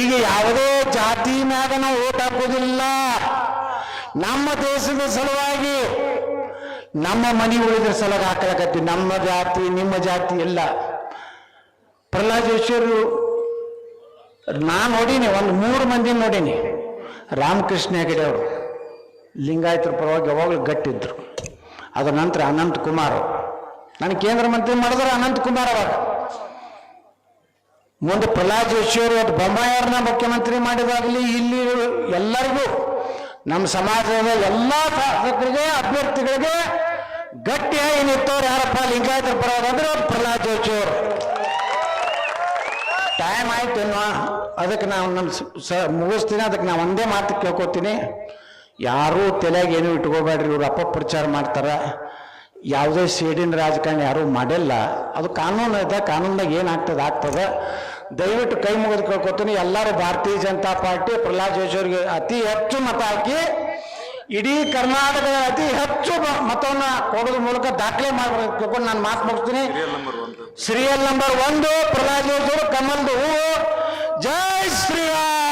Speaker 2: ಈಗ ಯಾವುದೇ ಜಾತಿ ಮ್ಯಾಗ ನಾವು ಓಟ್ ಹಾಕೋದಿಲ್ಲ ನಮ್ಮ ದೇಶದ ಸಲುವಾಗಿ ನಮ್ಮ ಮನೆ ಉಳಿದ್ರ ಸಲುವಾಗಿ ಹಾಕಲಕತ್ತಿ. ನಮ್ಮ ಜಾತಿ, ನಿಮ್ಮ ಜಾತಿ ಎಲ್ಲ ಪ್ರಹ್ಲಾದ್ ಜೋಶಿಯವರು ನಾ ನೋಡೀನಿ, ಒಂದು ಮೂರು ಮಂದಿ ನೋಡೀನಿ. ರಾಮಕೃಷ್ಣ ಹೆಗಡೆ ಅವರು. ಲಿಂಗಾಯತರ ಪರವಾಗಿ ಯಾವಾಗಲೂ ಗಟ್ಟಿದ್ದರು ಅದರ ನಂತರ ಅನಂತ ಕುಮಾರ್ ನಾನು ಕೇಂದ್ರ ಮಂತ್ರಿ ಮಾಡಿದ್ರೆ ಅನಂತ ಕುಮಾರ್ ಅವಾಗ. ಮುಂದೆ ಪ್ರಹ್ಲಾದ್ ಜೋಶಿ ಅವರು ಅದು ಬೊಮ್ಮಾಯಿಯವ್ರನ್ನ ಮುಖ್ಯಮಂತ್ರಿ ಮಾಡಿದಾಗಲಿ ಇಲ್ಲಿ ಎಲ್ಲರಿಗೂ, ನಮ್ಮ ಸಮಾಜದ ಎಲ್ಲ ಶಾಸಕರಿಗೆ, ಅಭ್ಯರ್ಥಿಗಳಿಗೆ ಗಟ್ಟಿಯಾಗಿ ನಿಂತವ್ರು ಯಾರಪ್ಪ ಲಿಂಗಾಯತರ ಅವ್ರು ಪ್ರಹ್ಲಾದ್ ಜೋಶಿ ಅವರು ಟೈಮ್ ಆಯ್ತು ಅನ್ನೋ ಅದಕ್ಕೆ ನಾವು ನಮ್ಮ ಸ- ಮುಗಿಸ್ತೀನಿ, ಅದಕ್ಕೆ ನಾವು ಒಂದೇ ಮಾತು ಕೇಳ್ಕೊತೀನಿ. ಯಾರೂ ತಲೆಯಾಗ ಏನು ಇಟ್ಕೋಬೇಡ್ರಿ, ಇವ್ರು ಅಪಪ್ರಚಾರ ಮಾಡ್ತಾರೆ. ಯಾವುದೇ ಸೇಡಿನ ರಾಜಕಾರಣಿ ಯಾರೂ ಮಾಡಿಲ್ಲ. ಅದು ಕಾನೂನು ಇದೆ ಕಾನೂನ್ದಾಗ ಏನಾಗ್ತದೆ ಆಗ್ತದೆ ದಯವಿಟ್ಟು ಕೈ ಮುಗಿದು ಕೇಳ್ಕೊತೀನಿ. ಎಲ್ಲರೂ ಭಾರತೀಯ ಜನತಾ ಪಾರ್ಟಿ, ಪ್ರಹ್ಲಾದ್ ಜೋಶಿ ಅವರಿಗೆ ಅತಿ ಹೆಚ್ಚು ಮತ ಹಾಕಿ, ಇಡೀ ಕರ್ನಾಟಕದ ಅತಿ ಹೆಚ್ಚು ಮತವನ್ನು ಕೊಡೋದ್ರ ಮೂಲಕ ದಾಖಲೆ ಮಾಡಬೇಕು ತಿಳ್ಕೊಂಡು ನಾನು ಮಾತು ಮುಗಿಸ್ತೀನಿ. ಸೀರಿಯಲ್ ನಂಬರ್ ಒಂದು ಪ್ರಹ್ಲಾದ್ ಕಮಲ್ದು ಹೂವು ಜೈ ಶ್ರೀರಾಮ್